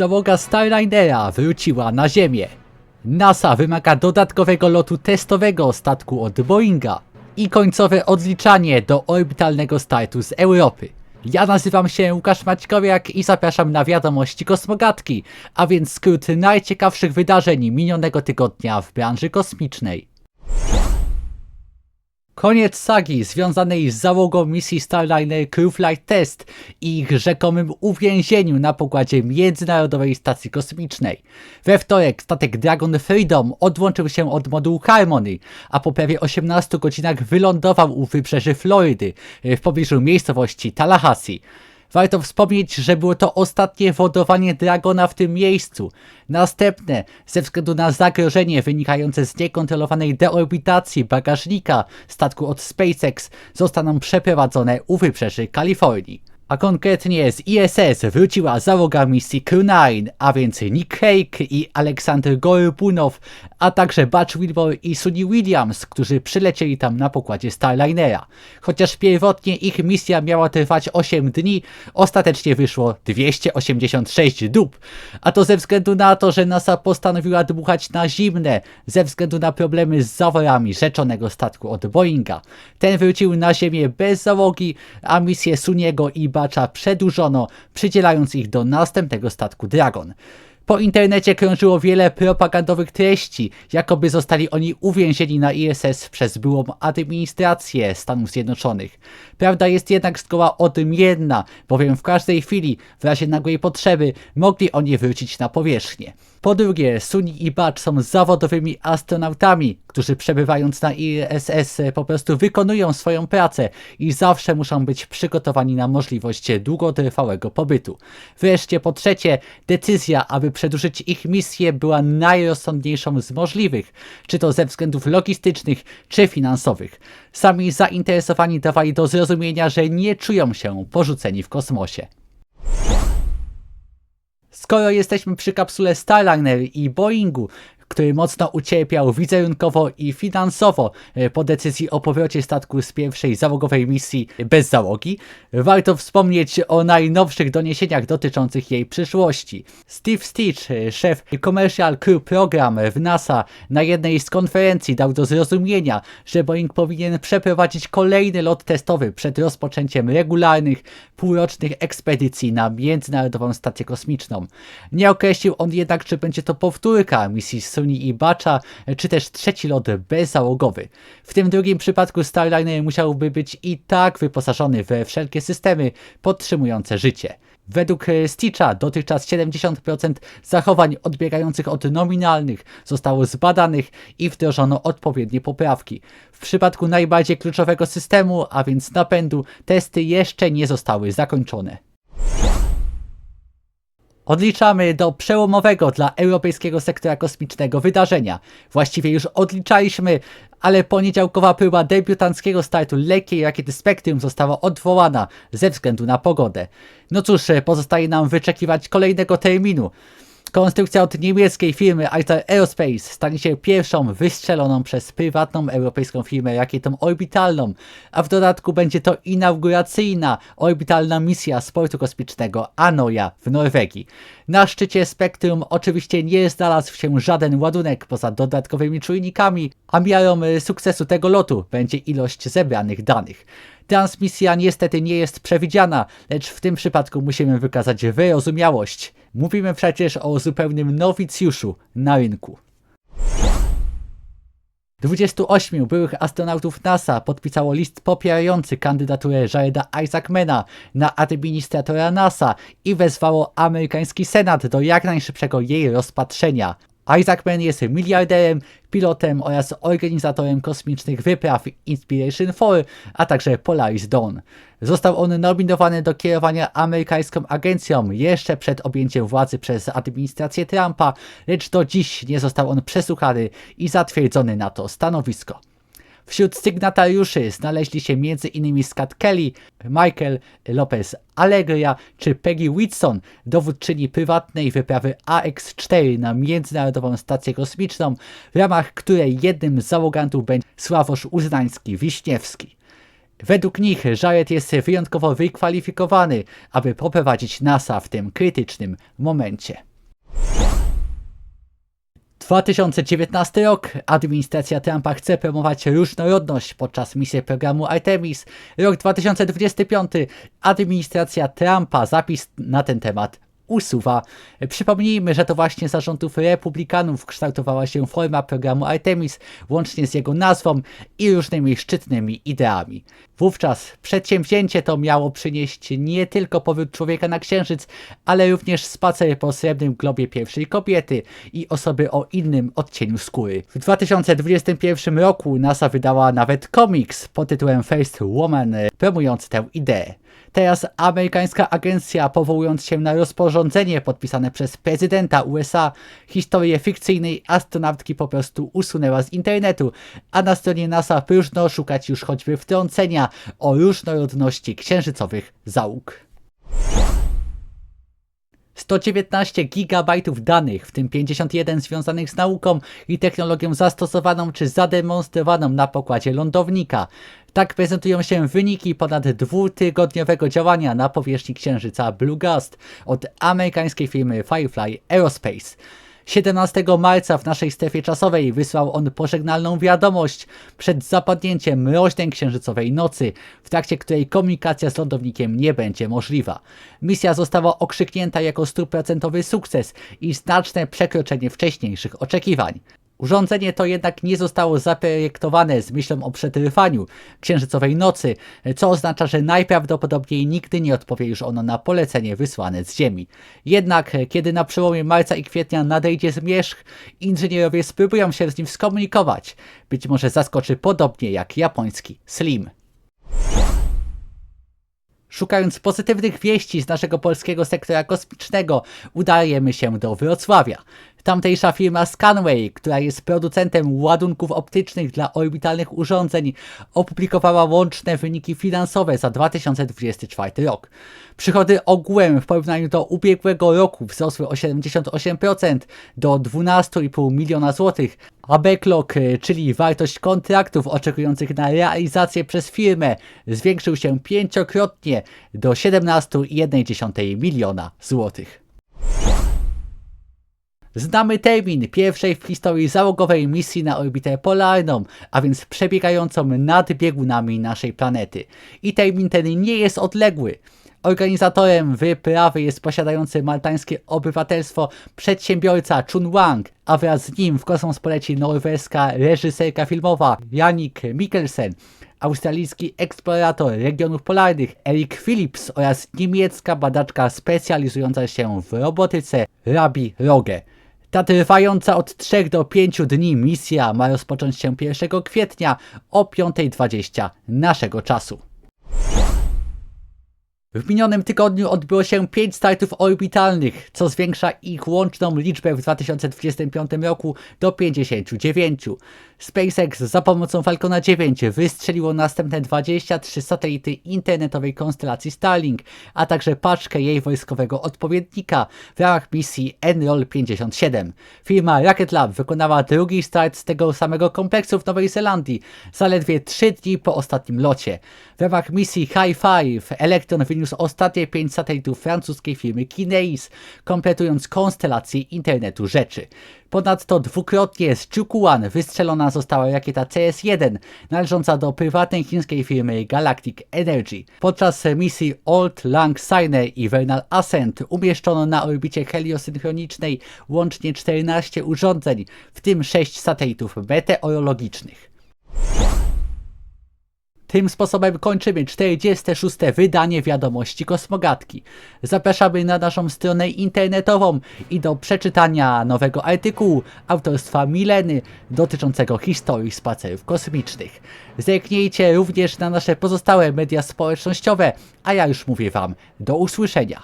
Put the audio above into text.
Załoga Starlinera wróciła na Ziemię. NASA wymaga dodatkowego lotu testowego statku od Boeinga i końcowe odliczanie do orbitalnego startu z Europy. Ja nazywam się Łukasz Maćkowiak i zapraszam na wiadomości kosmogatki, a więc skrót najciekawszych wydarzeń minionego tygodnia w branży kosmicznej. Koniec sagi związanej z załogą misji Starliner Crew Flight Test i ich rzekomym uwięzieniu na pokładzie Międzynarodowej Stacji Kosmicznej. We wtorek statek Dragon Freedom odłączył się od modułu Harmony, a po prawie 18 godzinach wylądował u wybrzeży Florydy w pobliżu miejscowości Tallahassee. Warto wspomnieć, że było to ostatnie wodowanie Dragona w tym miejscu. Następne, ze względu na zagrożenie wynikające z niekontrolowanej deorbitacji bagażnika statku od SpaceX, zostaną przeprowadzone u wybrzeży Kalifornii. A konkretnie z ISS wróciła załoga misji Crew-9, a więc Nick Cage i Aleksander Gorybunow, a także Butch Wilmore i Sunny Williams, którzy przylecieli tam na pokładzie Starlinera. Chociaż pierwotnie ich misja miała trwać 8 dni, ostatecznie wyszło 286 dób. A to ze względu na to, że NASA postanowiła dmuchać na zimne, ze względu na problemy z zaworami rzeczonego statku od Boeinga. Ten wrócił na Ziemię bez załogi, a misję Suniego i Bacza przedłużono, przydzielając ich do następnego statku Dragon. Po internecie krążyło wiele propagandowych treści, jakoby zostali oni uwięzieni na ISS przez byłą administrację Stanów Zjednoczonych. Prawda jest jednak zgoła odmienna, bowiem w każdej chwili, w razie nagłej potrzeby, mogli oni wrócić na powierzchnię. Po drugie, Suni i Bacz są zawodowymi astronautami, którzy przebywając na ISS po prostu wykonują swoją pracę i zawsze muszą być przygotowani na możliwość długotrwałego pobytu. Wreszcie po trzecie, decyzja, aby przedłużyć ich misję była najrozsądniejszą z możliwych, czy to ze względów logistycznych, czy finansowych. Sami zainteresowani dawali do zrozumienia, że nie czują się porzuceni w kosmosie. Skoro jesteśmy przy kapsule Starliner i Boeingu, który mocno ucierpiał wizerunkowo i finansowo e, po decyzji o powrocie statku z pierwszej załogowej misji bez załogi, warto wspomnieć o najnowszych doniesieniach dotyczących jej przyszłości. Steve Stitch, e, szef Commercial Crew Program w NASA, na jednej z konferencji dał do zrozumienia, że Boeing powinien przeprowadzić kolejny lot testowy przed rozpoczęciem regularnych, półrocznych ekspedycji na Międzynarodową Stację Kosmiczną. Nie określił on jednak, czy będzie to powtórka misji Suni i Bacza, czy też trzeci lot bezzałogowy. W tym drugim przypadku Starliner musiałby być i tak wyposażony we wszelkie systemy podtrzymujące życie. Według Stitcha dotychczas 70% zachowań odbiegających od nominalnych zostało zbadanych i wdrożono odpowiednie poprawki. W przypadku najbardziej kluczowego systemu, a więc napędu, testy jeszcze nie zostały zakończone. Odliczamy do przełomowego dla europejskiego sektora kosmicznego wydarzenia. Właściwie już odliczaliśmy, ale poniedziałkowa próba debiutanckiego startu lekkiej rakiety Spectrum została odwołana ze względu na pogodę. No cóż, pozostaje nam wyczekiwać kolejnego terminu. Konstrukcja od niemieckiej firmy Altair Aerospace stanie się pierwszą wystrzeloną przez prywatną europejską firmę rakietą orbitalną, a w dodatku będzie to inauguracyjna orbitalna misja sportu kosmicznego Anoja w Norwegii. Na szczycie spektrum oczywiście nie znalazł się żaden ładunek poza dodatkowymi czujnikami, a miarą sukcesu tego lotu będzie ilość zebranych danych. Transmisja niestety nie jest przewidziana, lecz w tym przypadku musimy wykazać wyrozumiałość. Mówimy przecież o zupełnym nowicjuszu na rynku. 28 byłych astronautów NASA podpisało list popierający kandydaturę Jareda Isaacmana na administratora NASA i wezwało amerykański Senat do jak najszybszego jej rozpatrzenia. Isaacman jest miliarderem, pilotem oraz organizatorem kosmicznych wypraw Inspiration 4, a także Polaris Dawn. Został on nominowany do kierowania amerykańską agencją jeszcze przed objęciem władzy przez administrację Trumpa, lecz do dziś nie został on przesłuchany i zatwierdzony na to stanowisko. Wśród sygnatariuszy znaleźli się m.in. Scott Kelly, Michael Lopez Alegria czy Peggy Whitson, dowódczyni prywatnej wyprawy AX-4 na Międzynarodową Stację Kosmiczną, w ramach której jednym z załogantów będzie Sławosz Uznański-Wiśniewski. Według nich Jared jest wyjątkowo wykwalifikowany, aby poprowadzić NASA w tym krytycznym momencie. 2019 rok. Administracja Trumpa chce promować różnorodność podczas misji programu Artemis. Rok 2025. Administracja Trumpa zapis na ten temat usuwa. Przypomnijmy, że to właśnie za rządów republikanów kształtowała się forma programu Artemis, łącznie z jego nazwą i różnymi szczytnymi ideami. Wówczas przedsięwzięcie to miało przynieść nie tylko powrót człowieka na Księżyc, ale również spacer po srebrnym globie pierwszej kobiety i osoby o innym odcieniu skóry. W 2021 roku NASA wydała nawet komiks pod tytułem First Woman, promując tę ideę. Teraz amerykańska agencja, powołując się na rozporządzenie podpisane przez prezydenta USA, historię fikcyjnej astronautki po prostu usunęła z internetu, a na stronie NASA próżno szukać już choćby wtrącenia o różnorodności księżycowych załóg. 119 gigabajtów danych, w tym 51 związanych z nauką i technologią zastosowaną czy zademonstrowaną na pokładzie lądownika. Tak prezentują się wyniki ponad dwutygodniowego działania na powierzchni Księżyca Blue Ghost od amerykańskiej firmy Firefly Aerospace. 17 marca w naszej strefie czasowej wysłał on pożegnalną wiadomość przed zapadnięciem mroźnej księżycowej nocy, w trakcie której komunikacja z lądownikiem nie będzie możliwa. Misja została okrzyknięta jako stuprocentowy sukces i znaczne przekroczenie wcześniejszych oczekiwań. Urządzenie to jednak nie zostało zaprojektowane z myślą o przetrwaniu księżycowej nocy, co oznacza, że najprawdopodobniej nigdy nie odpowie już ono na polecenie wysłane z Ziemi. Jednak kiedy na przełomie marca i kwietnia nadejdzie zmierzch, inżynierowie spróbują się z nim skomunikować. Być może zaskoczy podobnie jak japoński Slim. Szukając pozytywnych wieści z naszego polskiego sektora kosmicznego, udajemy się do Wrocławia. Tamtejsza firma Scanway, która jest producentem ładunków optycznych dla orbitalnych urządzeń, opublikowała łączne wyniki finansowe za 2024 rok. Przychody ogółem w porównaniu do ubiegłego roku wzrosły o 78% do 12,5 miliona złotych, a backlog, czyli wartość kontraktów oczekujących na realizację przez firmę, zwiększył się pięciokrotnie do 17,1 miliona złotych. Znamy termin pierwszej w historii załogowej misji na orbitę polarną, a więc przebiegającą nad biegunami naszej planety. I termin ten nie jest odległy. Organizatorem wyprawy jest posiadający maltańskie obywatelstwo przedsiębiorca Chun Wang, a wraz z nim w kosmos poleci norweska reżyserka filmowa Janik Mikkelsen, australijski eksplorator regionów polarnych Eric Phillips oraz niemiecka badaczka specjalizująca się w robotyce Rabi Roge. Ta trwająca od 3 do 5 dni misja ma rozpocząć się 1 kwietnia o 5.20 naszego czasu. W minionym tygodniu odbyło się 5 startów orbitalnych, co zwiększa ich łączną liczbę w 2025 roku do 59. SpaceX za pomocą Falcona 9 wystrzeliło następne 23 satelity internetowej konstelacji Starlink, a także paczkę jej wojskowego odpowiednika w ramach misji Enroll 57. Firma Rocket Lab wykonała drugi start z tego samego kompleksu w Nowej Zelandii, zaledwie 3 dni po ostatnim locie. W ramach misji High Five Electron ostatnie 5 satelitów francuskiej firmy Kineis, kompletując konstelację internetu rzeczy. Ponadto dwukrotnie z Chukuan wystrzelona została rakieta CS-1 należąca do prywatnej chińskiej firmy Galactic Energy. Podczas misji Old Lang Syne i Vernal Ascent umieszczono na orbicie heliosynchronicznej łącznie 14 urządzeń, w tym 6 satelitów meteorologicznych. Tym sposobem kończymy 46. wydanie wiadomości Kosmogatki. Zapraszamy na naszą stronę internetową i do przeczytania nowego artykułu autorstwa Mileny dotyczącego historii spacerów kosmicznych. Zerknijcie również na nasze pozostałe media społecznościowe, a ja już mówię Wam do usłyszenia.